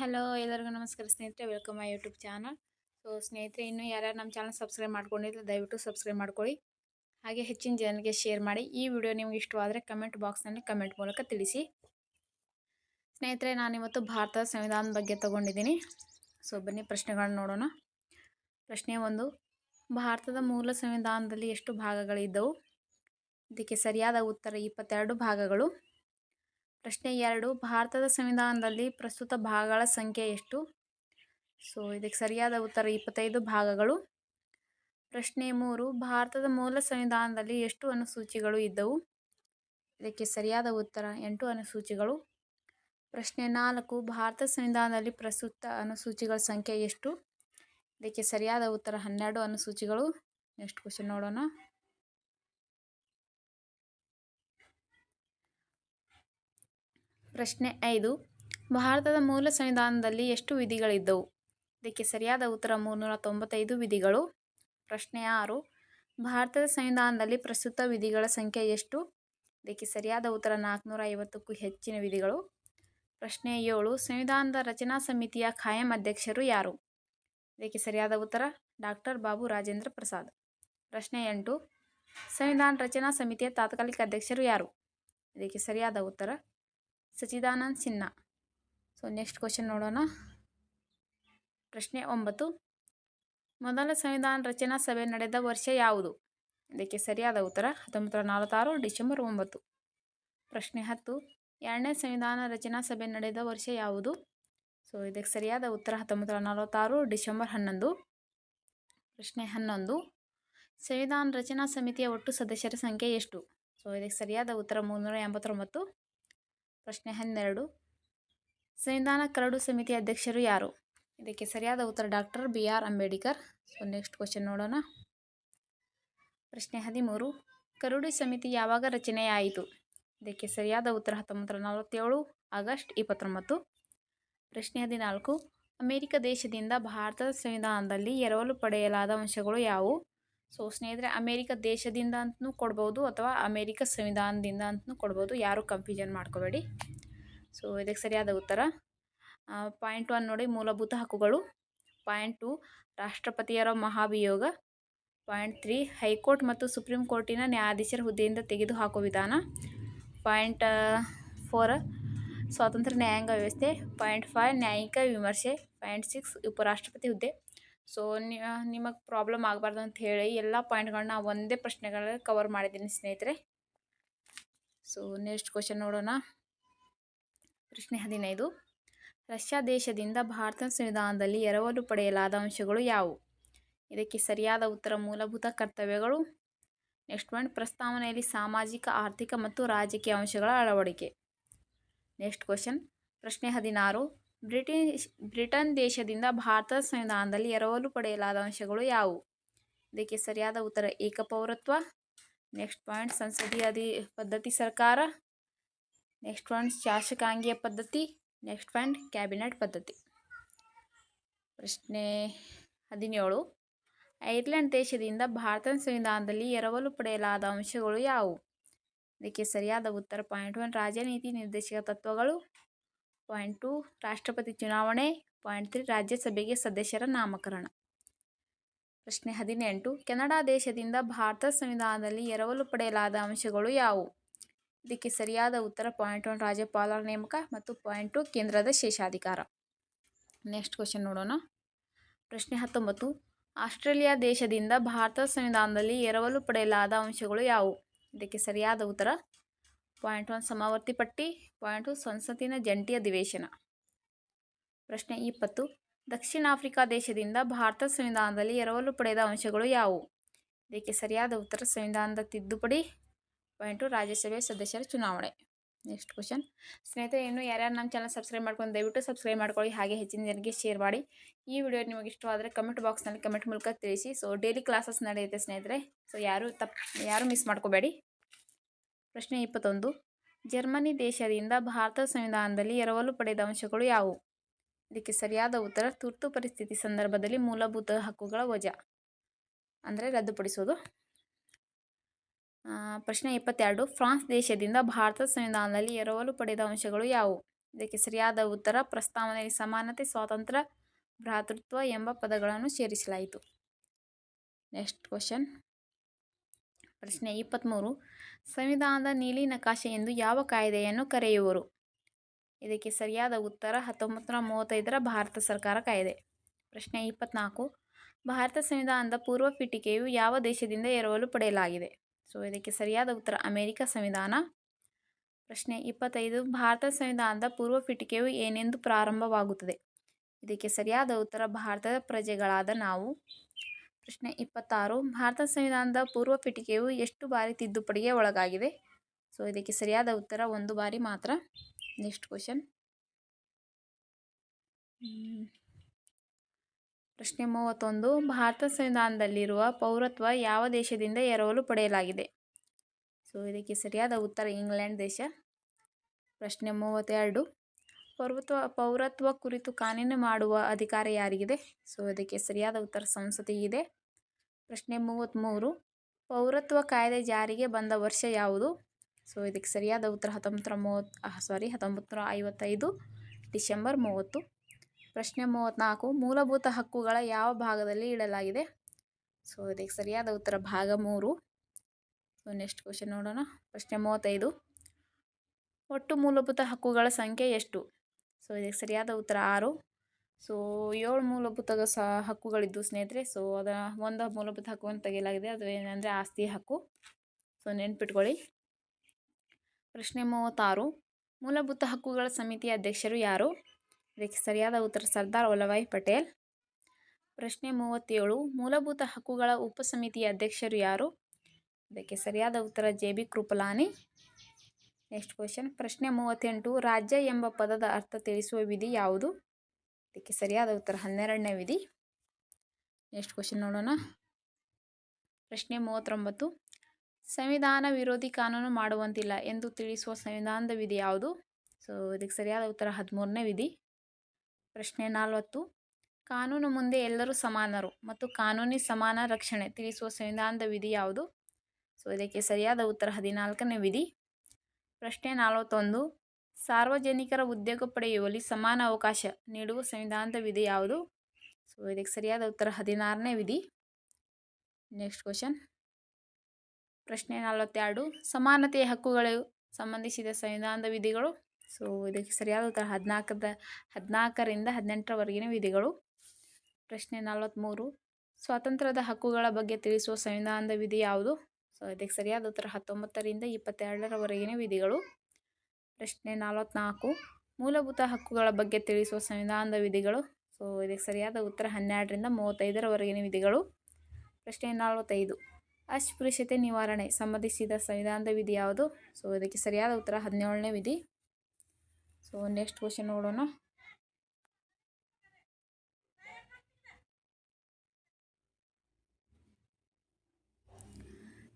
Hello, ಎಲ್ಲರಿಗೂ ನಮಸ್ಕಾರ. ಸ್ನೇಹಿತರೆ welcome my YouTube channel so ಸ್ನೇಹಿತರೆ, ಇನ್ನೂ ಯಾರ್ಯಾರು ನಮ್ಮ ಚಾನಲ್ ಸಬ್ಸ್ಕ್ರೈಬ್ ಮಾಡ್ಕೊಂಡಿದ್ರೆ ದಯವಿಟ್ಟು ಸಬ್ಸ್ಕ್ರೈಬ್ ಮಾಡ್ಕೊಳ್ಳಿ. ಹಾಗೆ ಹೆಚ್ಚಿನ ಜನರಿಗೆ ಶೇರ್ ಮಾಡಿ. ಈ ವಿಡಿಯೋ ನಿಮ್ಗೆ ಇಷ್ಟವಾದರೆ ಕಮೆಂಟ್ ಬಾಕ್ಸ್ನಲ್ಲಿ ಕಮೆಂಟ್ ಮೂಲಕ ತಿಳಿಸಿ. ಸ್ನೇಹಿತರೆ ನಾನಿವತ್ತು ಭಾರತದ ಸಂವಿಧಾನದ ಬಗ್ಗೆ ತಗೊಂಡಿದ್ದೀನಿ. ಸೊ ಬನ್ನಿ ಪ್ರಶ್ನೆಗಳನ್ನ ನೋಡೋಣ. ಪ್ರಶ್ನೆ ಒಂದು, ಭಾರತದ ಮೂಲ ಸಂವಿಧಾನದಲ್ಲಿ ಎಷ್ಟು ಭಾಗಗಳಿದ್ದವು? ಇದಕ್ಕೆ ಸರಿಯಾದ ಉತ್ತರ ಇಪ್ಪತ್ತೆರಡು ಭಾಗಗಳು. ಪ್ರಶ್ನೆ ಎರಡು, ಭಾರತದ ಸಂವಿಧಾನದಲ್ಲಿ ಪ್ರಸ್ತುತ ಭಾಗಗಳ ಸಂಖ್ಯೆ ಎಷ್ಟು? ಸೊ ಇದಕ್ಕೆ ಸರಿಯಾದ ಉತ್ತರ ಇಪ್ಪತ್ತೈದು ಭಾಗಗಳು. ಪ್ರಶ್ನೆ ಮೂರು, ಭಾರತದ ಮೂಲ ಸಂವಿಧಾನದಲ್ಲಿ ಎಷ್ಟು ಅನುಸೂಚಿಗಳು ಇದ್ದವು? ಇದಕ್ಕೆ ಸರಿಯಾದ ಉತ್ತರ, ಎಂಟು ಅನುಸೂಚಿಗಳು. ಪ್ರಶ್ನೆ ನಾಲ್ಕು, ಭಾರತ ಸಂವಿಧಾನದಲ್ಲಿ ಪ್ರಸ್ತುತ ಅನುಸೂಚಿಗಳ ಸಂಖ್ಯೆ ಎಷ್ಟು? ಇದಕ್ಕೆ ಸರಿಯಾದ ಉತ್ತರ, ಹನ್ನೆರಡು ಅನುಸೂಚಿಗಳು. ನೆಕ್ಸ್ಟ್ ಕ್ವಶನ್ ನೋಡೋಣ. ಪ್ರಶ್ನೆ ಐದು. ಭಾರತದ ಮೂಲ ಸಂವಿಧಾನದಲ್ಲಿ ಎಷ್ಟು ವಿಧಿಗಳಿದ್ದವು? ಇದಕ್ಕೆ ಸರಿಯಾದ ಉತ್ತರ ಮೂರ್ನೂರ ತೊಂಬತ್ತೈದು ವಿಧಿಗಳು. ಪ್ರಶ್ನೆ ಆರು. ಭಾರತದ ಸಂವಿಧಾನದಲ್ಲಿ ಪ್ರಸ್ತುತ ವಿಧಿಗಳ ಸಂಖ್ಯೆ ಎಷ್ಟು? ಇದಕ್ಕೆ ಸರಿಯಾದ ಉತ್ತರ ನಾಲ್ಕುನೂರ ಐವತ್ತಕ್ಕೂ ಹೆಚ್ಚಿನ ವಿಧಿಗಳು. ಪ್ರಶ್ನೆ ಏಳು. ಸಂವಿಧಾನದ ರಚನಾ ಸಮಿತಿಯ ಖಾಯಂ ಅಧ್ಯಕ್ಷರು ಯಾರು? ಇದಕ್ಕೆ ಸರಿಯಾದ ಉತ್ತರ ಡಾಕ್ಟರ್ ಬಾಬು ರಾಜೇಂದ್ರ ಪ್ರಸಾದ್. ಪ್ರಶ್ನೆ ಎಂಟು. ಸಂವಿಧಾನ ರಚನಾ ಸಮಿತಿಯ ತಾತ್ಕಾಲಿಕ ಅಧ್ಯಕ್ಷರು ಯಾರು? ಇದಕ್ಕೆ ಸರಿಯಾದ ಉತ್ತರ Sachidanand Sinha so next question ನೋಡೋಣ. ಪ್ರಶ್ನೆ ಒಂಬತ್ತು. ಮೊದಲ ಸಂವಿಧಾನ ರಚನಾ ಸಭೆ ನಡೆದ ವರ್ಷ ಯಾವುದು? ಇದಕ್ಕೆ ಸರಿಯಾದ ಉತ್ತರ ಹತ್ತೊಂಬತ್ತು ನಲವತ್ತಾರು ಡಿಸೆಂಬರ್ ಒಂಬತ್ತು. ಪ್ರಶ್ನೆ ಹತ್ತು. ಎರಡನೇ ಸಂವಿಧಾನ ರಚನಾ ಸಭೆ ನಡೆದ ವರ್ಷ ಯಾವುದು? ಸೊ ಇದಕ್ಕೆ ಸರಿಯಾದ ಉತ್ತರ ಹತ್ತೊಂಬತ್ತು ನೂರ ನಲವತ್ತಾರು ಡಿಸೆಂಬರ್ ಹನ್ನೊಂದು. ಪ್ರಶ್ನೆ ಹನ್ನೊಂದು. ಸಂವಿಧಾನ ರಚನಾ ಸಮಿತಿಯ ಒಟ್ಟು ಸದಸ್ಯರ ಸಂಖ್ಯೆ ಎಷ್ಟು? ಸೊ ಇದಕ್ಕೆ ಸರಿಯಾದ ಉತ್ತರ ಮುನ್ನೂರ ಎಂಬತ್ತೊಂಬತ್ತು. ಪ್ರಶ್ನೆ ಹನ್ನೆರಡು. ಸಂವಿಧಾನ ಕರಡು ಸಮಿತಿ ಅಧ್ಯಕ್ಷರು ಯಾರು? ಇದಕ್ಕೆ ಸರಿಯಾದ ಉತ್ತರ doctor B R Ambedkar. So next question ನೋಡೋಣ. ಪ್ರಶ್ನೆ ಹದಿಮೂರು. ಕರಡು ಸಮಿತಿ ಯಾವಾಗ ರಚನೆಯಾಯಿತು? ಇದಕ್ಕೆ ಸರಿಯಾದ ಉತ್ತರ ಹತ್ತೊಂಬತ್ತು ನಲವತ್ತೇಳು, ಆಗಸ್ಟ್ ಇಪ್ಪತ್ತೊಂಬತ್ತು. ಪ್ರಶ್ನೆ ಹದಿನಾಲ್ಕು. ಅಮೇರಿಕ ದೇಶದಿಂದ ಭಾರತದ ಸಂವಿಧಾನದಲ್ಲಿ ಎರವಲು ಪಡೆಯಲಾದ ಅಂಶಗಳು ಯಾವುವು? ಸೊ ಸ್ನೇಹಿತರೆ, ಅಮೇರಿಕ ದೇಶದಿಂದ ಅಂತಲೂ ಕೊಡ್ಬೋದು ಅಥವಾ ಅಮೇರಿಕ ಸಂವಿಧಾನದಿಂದ ಅಂತಲೂ ಕೊಡ್ಬೋದು. ಯಾರು ಕನ್ಫ್ಯೂಷನ್ ಮಾಡ್ಕೋಬೇಡಿ. ಸೊ ಇದಕ್ಕೆ ಸರಿಯಾದ ಉತ್ತರ. ಪಾಯಿಂಟ್ ಒನ್ ನೋಡಿ, ಮೂಲಭೂತ ಹಕ್ಕುಗಳು. ಪಾಯಿಂಟ್ ಟು ರಾಷ್ಟ್ರಪತಿಯರ ಮಹಾಭಿಯೋಗ. ಪಾಯಿಂಟ್ ತ್ರೀ ಹೈಕೋರ್ಟ್ ಮತ್ತು ಸುಪ್ರೀಂ ಕೋರ್ಟಿನ ನ್ಯಾಯಾಧೀಶರ ಹುದ್ದೆಯಿಂದ ತೆಗೆದುಹಾಕೋ ವಿಧಾನ. ಪಾಯಿಂಟ್ ಫೋರ್ ಸ್ವಾತಂತ್ರ್ಯ ನ್ಯಾಯಾಂಗ ವ್ಯವಸ್ಥೆ. ಪಾಯಿಂಟ್ ಫೈವ್ ನ್ಯಾಯಿಕ ವಿಮರ್ಶೆ. ಪಾಯಿಂಟ್ ಸಿಕ್ಸ್ ಉಪರಾಷ್ಟ್ರಪತಿ ಹುದ್ದೆ. ಸೊ ನಿಮಗೆ ಪ್ರಾಬ್ಲಮ್ ಆಗಬಾರ್ದು ಅಂತ ಹೇಳಿ ಎಲ್ಲ ಪಾಯಿಂಟ್ಗಳನ್ನ ಒಂದೇ ಪ್ರಶ್ನೆಗಳಲ್ಲಿ ಕವರ್ ಮಾಡಿದ್ದೀನಿ ಸ್ನೇಹಿತರೆ. ಸೊ ನೆಕ್ಸ್ಟ್ ಕ್ವಶನ್ ನೋಡೋಣ. ಪ್ರಶ್ನೆ ಹದಿನೈದು. ರಷ್ಯಾ ದೇಶದಿಂದ ಭಾರತ ಸಂವಿಧಾನದಲ್ಲಿ ಎರವಲು ಪಡೆಯಲಾದ ಅಂಶಗಳು ಯಾವುವು? ಇದಕ್ಕೆ ಸರಿಯಾದ ಉತ್ತರ ಮೂಲಭೂತ ಕರ್ತವ್ಯಗಳು. ನೆಕ್ಸ್ಟ್ ಪಾಯಿಂಟ್ ಪ್ರಸ್ತಾವನೆಯಲ್ಲಿ ಸಾಮಾಜಿಕ, ಆರ್ಥಿಕ ಮತ್ತು ರಾಜಕೀಯ ಅಂಶಗಳ ಅಳವಡಿಕೆ. ನೆಕ್ಸ್ಟ್ ಕ್ವಶನ್ ಪ್ರಶ್ನೆ ಹದಿನಾರು. ಬ್ರಿಟಿಷ್, ಬ್ರಿಟನ್ ದೇಶದಿಂದ ಭಾರತದ ಸಂವಿಧಾನದಲ್ಲಿ ಎರವಲು ಪಡೆಯಲಾದ ಅಂಶಗಳು ಯಾವುವು? ಇದಕ್ಕೆ ಸರಿಯಾದ ಉತ್ತರ ಏಕಪೌರತ್ವ. ನೆಕ್ಸ್ಟ್ ಪಾಯಿಂಟ್, ಸಂಸದೀಯ ಅಧಿ, ಪದ್ಧತಿ ಸರ್ಕಾರ. ನೆಕ್ಸ್ಟ್ ಪಾಯಿಂಟ್, ಶಾಸಕಾಂಗೀಯ ಪದ್ಧತಿ. ನೆಕ್ಸ್ಟ್ ಪಾಯಿಂಟ್, ಕ್ಯಾಬಿನೆಟ್ ಪದ್ಧತಿ. ಪ್ರಶ್ನೆ ಹದಿನೇಳು. ಐರ್ಲೆಂಡ್ ದೇಶದಿಂದ ಭಾರತದ ಸಂವಿಧಾನದಲ್ಲಿ ಎರವಲು ಪಡೆಯಲಾದ ಅಂಶಗಳು ಯಾವುವು? ಇದಕ್ಕೆ ಸರಿಯಾದ ಉತ್ತರ ಪಾಯಿಂಟ್ ಒನ್, ರಾಜನೀತಿ ನಿರ್ದೇಶಕ ತತ್ವಗಳು. ಪಾಯಿಂಟ್ ಟು, ರಾಷ್ಟ್ರಪತಿ ಚುನಾವಣೆ. ಪಾಯಿಂಟ್ ತ್ರೀ, ರಾಜ್ಯಸಭೆಗೆ ಸದಸ್ಯರ ನಾಮಕರಣ. ಪ್ರಶ್ನೆ ಹದಿನೆಂಟು, ಕೆನಡಾ ದೇಶದಿಂದ ಭಾರತ ಸಂವಿಧಾನದಲ್ಲಿ ಎರವಲು ಪಡೆಯಲಾದ ಅಂಶಗಳು ಯಾವುವು? ಇದಕ್ಕೆ ಸರಿಯಾದ ಉತ್ತರ ಪಾಯಿಂಟ್ ಒನ್, ರಾಜ್ಯಪಾಲರ ನೇಮಕ ಮತ್ತು ಪಾಯಿಂಟ್ ಟು, ಕೇಂದ್ರದ ಶೇಷಾಧಿಕಾರ. ನೆಕ್ಸ್ಟ್ ಕ್ವಶನ್ ನೋಡೋಣ. ಪ್ರಶ್ನೆ ಹತ್ತೊಂಬತ್ತು, ಆಸ್ಟ್ರೇಲಿಯಾ ದೇಶದಿಂದ ಭಾರತ ಸಂವಿಧಾನದಲ್ಲಿ ಎರವಲು ಪಡೆಯಲಾದ ಅಂಶಗಳು ಯಾವುವು? ಇದಕ್ಕೆ ಸರಿಯಾದ ಉತ್ತರ ಪಾಯಿಂಟ್ ಒನ್, ಸಮಾವರ್ತಿ ಪಟ್ಟಿ. ಪಾಯಿಂಟ್ ಟು, ಸಂಸತ್ತಿನ ಜಂಟಿ ಅಧಿವೇಶನ. ಪ್ರಶ್ನೆ ಇಪ್ಪತ್ತು, ದಕ್ಷಿಣ ಆಫ್ರಿಕಾ ದೇಶದಿಂದ ಭಾರತ ಸಂವಿಧಾನದಲ್ಲಿ ಎರವಲು ಪಡೆದ ಅಂಶಗಳು ಯಾವುವು? ಇದಕ್ಕೆ ಸರಿಯಾದ ಉತ್ತರ ಸಂವಿಧಾನದ ತಿದ್ದುಪಡಿ. ಪಾಯಿಂಟು ರಾಜ್ಯಸಭೆ ಸದಸ್ಯರ ಚುನಾವಣೆ. ನೆಕ್ಸ್ಟ್ ಕ್ವಶನ್ ಸ್ನೇಹಿತರೆ, ಇನ್ನು ಯಾರ್ಯಾರು ನಮ್ಮ ಚಾನಲ್ ಸಬ್ಸ್ಕ್ರೈಬ್ ಮಾಡ್ಕೊಂಡು ದಯವಿಟ್ಟು ಸಬ್ಸ್ಕ್ರೈಬ್ ಮಾಡ್ಕೊಳ್ಳಿ. ಹಾಗೆ ಹೆಚ್ಚಿನ ಜನರಿಗೆ ಶೇರ್ ಮಾಡಿ. ಈ ವಿಡಿಯೋ ನಿಮಗೆ ಇಷ್ಟವಾದರೆ ಕಮೆಂಟ್ ಬಾಕ್ಸ್ನಲ್ಲಿ ಕಮೆಂಟ್ ಮೂಲಕ ತಿಳಿಸಿ. ಸೊ ಡೈಲಿ ಕ್ಲಾಸಸ್ ನಡೆಯುತ್ತೆ ಸ್ನೇಹಿತರೆ. ಸೊ ಯಾರು ತಪ್ಪು ಯಾರು ಮಿಸ್ ಮಾಡ್ಕೋಬೇಡಿ. ಪ್ರಶ್ನೆ ಇಪ್ಪತ್ತೊಂದು. ಜರ್ಮನಿ ದೇಶದಿಂದ ಭಾರತ ಸಂವಿಧಾನದಲ್ಲಿ ಎರವಲು ಪಡೆದ ಅಂಶಗಳು ಯಾವುವು? ಇದಕ್ಕೆ ಸರಿಯಾದ ಉತ್ತರ, ತುರ್ತು ಪರಿಸ್ಥಿತಿ ಸಂದರ್ಭದಲ್ಲಿ ಮೂಲಭೂತ ಹಕ್ಕುಗಳ ವಜಾ. ಅಂದರೆ ರದ್ದುಪಡಿಸೋದು. ಪ್ರಶ್ನೆ ಇಪ್ಪತ್ತೆರಡು. ಫ್ರಾನ್ಸ್ ದೇಶದಿಂದ ಭಾರತ ಸಂವಿಧಾನದಲ್ಲಿ ಎರವಲು ಪಡೆದ ಅಂಶಗಳು ಯಾವುವು? ಇದಕ್ಕೆ ಸರಿಯಾದ ಉತ್ತರ, ಪ್ರಸ್ತಾವನೆಯಲ್ಲಿ ಸಮಾನತೆ, ಸ್ವಾತಂತ್ರ್ಯ, ಭ್ರಾತೃತ್ವ ಎಂಬ ಪದಗಳನ್ನು ಸೇರಿಸಲಾಯಿತು. Next question. ಪ್ರಶ್ನೆ ಇಪ್ಪತ್ತ್ಮೂರು ಸಂವಿಧಾನದ ನೀಲಿ ನಕಾಶೆ ಎಂದು ಯಾವ ಕಾಯ್ದೆಯನ್ನು ಕರೆಯುವರು? ಇದಕ್ಕೆ ಸರಿಯಾದ ಉತ್ತರ ಹತ್ತೊಂಬತ್ತು ನೂರ ಮೂವತ್ತೈದರ ಭಾರತ ಸರ್ಕಾರ ಕಾಯ್ದೆ. ಪ್ರಶ್ನೆ ಇಪ್ಪತ್ತ್ನಾಲ್ಕು ಭಾರತ ಸಂವಿಧಾನದ ಪೂರ್ವ ಪೀಠಿಕೆಯು ಯಾವ ದೇಶದಿಂದ ಎರವಲು ಪಡೆಯಲಾಗಿದೆ? ಸೊ, ಇದಕ್ಕೆ ಸರಿಯಾದ ಉತ್ತರ ಅಮೆರಿಕ ಸಂವಿಧಾನ. ಪ್ರಶ್ನೆ ಇಪ್ಪತ್ತೈದು. ಭಾರತ ಸಂವಿಧಾನದ ಪೂರ್ವ ಪೀಠಿಕೆಯು ಏನೆಂದು ಪ್ರಾರಂಭವಾಗುತ್ತದೆ? ಇದಕ್ಕೆ ಸರಿಯಾದ ಉತ್ತರ ಭಾರತದ ಪ್ರಜೆಗಳಾದ ನಾವು. ಪ್ರಶ್ನೆ ಇಪ್ಪತ್ತಾರು. ಭಾರತ ಸಂವಿಧಾನದ ಪೂರ್ವ ಪೀಠಿಕೆಯು ಎಷ್ಟು ಬಾರಿ ತಿದ್ದುಪಡಿಗೆ ಒಳಗಾಗಿದೆ? ಸೊ, ಇದಕ್ಕೆ ಸರಿಯಾದ ಉತ್ತರ ಒಂದು ಬಾರಿ ಮಾತ್ರ. ನೆಕ್ಸ್ಟ್ ಕ್ವಶನ್ ಪ್ರಶ್ನೆ ಮೂವತ್ತೊಂದು. ಭಾರತ ಸಂವಿಧಾನದಲ್ಲಿರುವ ಪೌರತ್ವ ಯಾವ ದೇಶದಿಂದ ಎರವಲು ಪಡೆಯಲಾಗಿದೆ? ಸೊ, ಇದಕ್ಕೆ ಸರಿಯಾದ ಉತ್ತರ ಇಂಗ್ಲೆಂಡ್ ದೇಶ. ಪ್ರಶ್ನೆ ಮೂವತ್ತೆರಡು. ಪೌರತ್ವ ಪೌರತ್ವ ಕುರಿತು ಕಾನೂನು ಮಾಡುವ ಅಧಿಕಾರ ಯಾರಿಗಿದೆ? ಸೊ, ಇದಕ್ಕೆ ಸರಿಯಾದ ಉತ್ತರ ಸಂಸತಿಗಿದೆ ಪ್ರಶ್ನೆ ಮೂವತ್ತ್ಮೂರು ಪೌರತ್ವ ಕಾಯ್ದೆ ಜಾರಿಗೆ ಬಂದ ವರ್ಷ ಯಾವುದು? ಸೊ, ಇದಕ್ಕೆ ಸರಿಯಾದ ಉತ್ತರ ಹತ್ತೊಂಬತ್ತು ಮೂವತ್ತು ಸಾರಿ ಹತ್ತೊಂಬತ್ತು ಐವತ್ತೈದು, ಡಿಸೆಂಬರ್ ಮೂವತ್ತು. ಪ್ರಶ್ನೆ ಮೂವತ್ತ್ನಾಲ್ಕು ಮೂಲಭೂತ ಹಕ್ಕುಗಳ ಯಾವ ಭಾಗದಲ್ಲಿ ಇಡಲಾಗಿದೆ? ಸೊ, ಇದಕ್ಕೆ ಸರಿಯಾದ ಉತ್ತರ ಭಾಗ ಮೂರು. ಸೊ ನೆಕ್ಸ್ಟ್ ಕ್ವಶನ್ ನೋಡೋಣ. ಪ್ರಶ್ನೆ ಮೂವತ್ತೈದು. ಒಟ್ಟು ಮೂಲಭೂತ ಹಕ್ಕುಗಳ ಸಂಖ್ಯೆ ಎಷ್ಟು? ಸೊ ಇದಕ್ಕೆ ಸರಿಯಾದ ಉತ್ತರ ಆರು. ಸೊ ಏಳು ಮೂಲಭೂತ ಸ ಹಕ್ಕುಗಳಿದ್ದು ಸ್ನೇಹಿತರೆ, ಸೊ ಅದರ ಒಂದು ಮೂಲಭೂತ ಹಕ್ಕುವನ್ನು ತೆಗೆಯಲಾಗಿದೆ. ಅದು ಏನಂದರೆ ಆಸ್ತಿ ಹಕ್ಕು. ಸೊ ನೆನ್ಪಿಟ್ಕೊಳ್ಳಿ. ಪ್ರಶ್ನೆ ಮೂವತ್ತಾರು. ಮೂಲಭೂತ ಹಕ್ಕುಗಳ ಸಮಿತಿಯ ಅಧ್ಯಕ್ಷರು ಯಾರು? ಇದಕ್ಕೆ ಸರಿಯಾದ ಉತ್ತರ ಸರ್ದಾರ್ ವಲ್ಲಭಾಯ್ ಪಟೇಲ್. ಪ್ರಶ್ನೆ ಮೂವತ್ತೇಳು. ಮೂಲಭೂತ ಹಕ್ಕುಗಳ ಉಪಸಮಿತಿಯ ಅಧ್ಯಕ್ಷರು ಯಾರು? ಇದಕ್ಕೆ ಸರಿಯಾದ ಉತ್ತರ J B Kripalani. Next question ಪ್ರಶ್ನೆ ಮೂವತ್ತೆಂಟು. ರಾಜ್ಯ ಎಂಬ ಪದದ ಅರ್ಥ ತಿಳಿಸುವ ವಿಧಿ ಯಾವುದು? ಇದಕ್ಕೆ ಸರಿಯಾದ ಉತ್ತರ ಹನ್ನೆರಡನೇ ವಿಧಿ. ನೆಕ್ಸ್ಟ್ ಕ್ವಶನ್ ನೋಡೋಣ. ಪ್ರಶ್ನೆ ಮೂವತ್ತೊಂಬತ್ತು. ಸಂವಿಧಾನ ವಿರೋಧಿ ಕಾನೂನು ಮಾಡುವಂತಿಲ್ಲ ಎಂದು ತಿಳಿಸುವ ಸಂವಿಧಾನದ ವಿಧಿ ಯಾವುದು? ಸೊ ಇದಕ್ಕೆ ಸರಿಯಾದ ಉತ್ತರ ಹದಿಮೂರನೇ ವಿಧಿ. ಪ್ರಶ್ನೆ ನಲವತ್ತು. ಕಾನೂನು ಮುಂದೆ ಎಲ್ಲರೂ ಸಮಾನರು ಮತ್ತು ಕಾನೂನಿ ಸಮಾನ ರಕ್ಷಣೆ ತಿಳಿಸುವ ಸಂವಿಧಾನದ ವಿಧಿ ಯಾವುದು? ಸೊ ಇದಕ್ಕೆ ಸರಿಯಾದ ಉತ್ತರ ಹದಿನಾಲ್ಕನೇ ವಿಧಿ. ಪ್ರಶ್ನೆ ನಲವತ್ತೊಂದು. ಸಾರ್ವಜನಿಕರ ಉದ್ಯೋಗ ಪಡೆಯುವಲ್ಲಿ ಸಮಾನ ಅವಕಾಶ ನೀಡುವ ಸಂವಿಧಾನದ ವಿಧಿ ಯಾವುದು? ಸೊ, ಇದಕ್ಕೆ ಸರಿಯಾದ ಉತ್ತರ ಹದಿನಾರನೇ ವಿಧಿ. ನೆಕ್ಸ್ಟ್ ಕ್ವಶನ್ ಪ್ರಶ್ನೆ ನಲವತ್ತೆರಡು. ಸಮಾನತೆಯ ಹಕ್ಕುಗಳು ಸಂಬಂಧಿಸಿದ ಸಂವಿಧಾನದ ವಿಧಿಗಳು. ಸೊ, ಇದಕ್ಕೆ ಸರಿಯಾದ ಉತ್ತರ ಹದಿನಾಲ್ಕದ, ಹದಿನಾಲ್ಕರಿಂದ ಹದಿನೆಂಟರವರೆಗಿನ ವಿಧಿಗಳು. ಪ್ರಶ್ನೆ ನಲವತ್ತ್ಮೂರು ಸ್ವಾತಂತ್ರ್ಯದ ಹಕ್ಕುಗಳ ಬಗ್ಗೆ ತಿಳಿಸುವ ಸಂವಿಧಾನದ ವಿಧಿ ಯಾವುದು? ಇದಕ್ಕೆ ಸರಿಯಾದ ಉತ್ತರ ಹತ್ತೊಂಬತ್ತರಿಂದ ಇಪ್ಪತ್ತೆರಡರವರೆಗಿನ ವಿಧಿಗಳು. ಪ್ರಶ್ನೆ ನಲವತ್ತ್ನಾಲ್ಕು ಮೂಲಭೂತ ಹಕ್ಕುಗಳ ಬಗ್ಗೆ ತಿಳಿಸುವ ಸಂವಿಧಾನದ ವಿಧಿಗಳು. ಸೊ, ಇದಕ್ಕೆ ಸರಿಯಾದ ಉತ್ತರ ಹನ್ನೆರಡರಿಂದ ಮೂವತ್ತೈದರವರೆಗಿನ ವಿಧಿಗಳು. ಪ್ರಶ್ನೆ ನಲವತ್ತೈದು. ಅಸ್ಪೃಶ್ಯತೆ ನಿವಾರಣೆ ಸಂಬಂಧಿಸಿದ ಸಂವಿಧಾನದ ವಿಧಿ ಯಾವುದು? ಸೊ, ಇದಕ್ಕೆ ಸರಿಯಾದ ಉತ್ತರ ಹದಿನೇಳನೇ ವಿಧಿ. ಸೊ, ನೆಕ್ಸ್ಟ್ ಕ್ವಶನ್ ನೋಡೋಣ.